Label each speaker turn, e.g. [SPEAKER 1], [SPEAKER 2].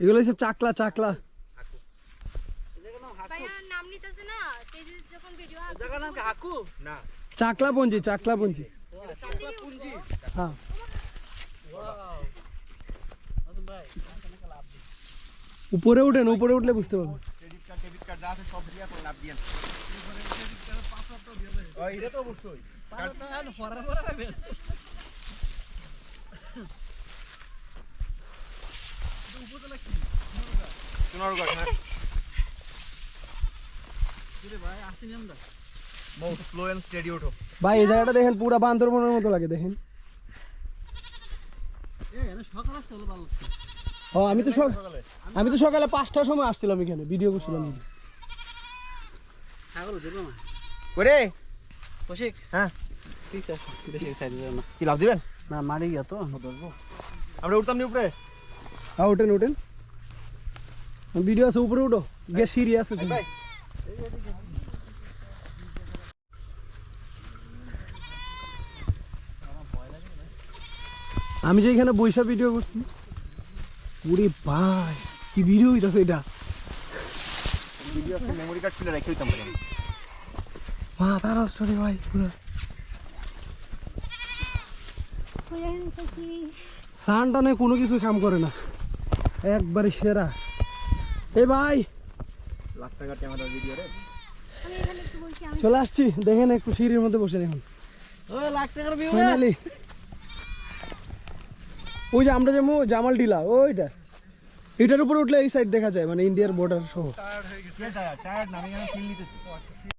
[SPEAKER 1] এগুলো হচ্ছে চাকলা চাকলা।
[SPEAKER 2] ভাইয়া নাম নিতেছে না? পেজে যখন ভিডিও
[SPEAKER 3] জায়গার নাম কি হাকু?
[SPEAKER 4] না।
[SPEAKER 1] চাকলা পঞ্জি চাকলা পঞ্জি
[SPEAKER 4] চাকলা পুঞ্জি।
[SPEAKER 1] হ্যাঁ। উপরে উঠেন উপরে উঠলে বুঝতে পারবেন।
[SPEAKER 4] ক্রেডিট কার্ড ডেবিট কার্ড যা আছে সব দিয়ে করে লাভ দিয়েন ও, এটা তো অবশ্যই সোনারগড় হ্যাঁ।
[SPEAKER 3] ভাই
[SPEAKER 1] এই জায়গাটা দেখেন পুরা বান্দরবনের মতো লাগে দেখেন। ও আমি তো সব আমি তো সকালে পাঁচটার সময় আসছিলাম এখানে ভিডিও করছিলাম।
[SPEAKER 3] কৌশিক?
[SPEAKER 4] হ্যাঁ।
[SPEAKER 3] ঠিক আছে বেশি সাইড না।
[SPEAKER 4] কি লাভ দিবেন?
[SPEAKER 3] না মারি গিয়া তো ধরবো।
[SPEAKER 4] আমরা উঠতাম নি উপরে।
[SPEAKER 1] হ্যাঁ ওঠেন ওঠেন ভিডিও আছে উপরে উঠো। গিয়ে সিঁড়ি আছে। আমি যে এখানে বৈশা ভিডিও করছি। ওরে ভাই কি ভিডিও হইতাছে এটা?
[SPEAKER 4] ভিডিও আছে মেমরি কার্ড খুলে রেখে দিতাম
[SPEAKER 1] মা তারা স্টোরি ভাই পুরো। সান টানে কোনো কিছু কাম করে না। একবারে সেরা। এ ভাই।
[SPEAKER 4] লাখ টাকার ক্যামেরার ভিডিও রে।
[SPEAKER 2] আমি এখানে একটু বলছি আমি
[SPEAKER 1] চলে আসছি দেখেন একটু সিঁড়ির মধ্যে বসে দেখুন।
[SPEAKER 3] ও লাখ টাকার বিউ
[SPEAKER 1] ফাইনালি ওই যে আমরা যেমন জামাল টিলা ওইটা এটার উপরে উঠলে এই সাইড দেখা যায় মানে ইন্ডিয়ার বর্ডার সহ।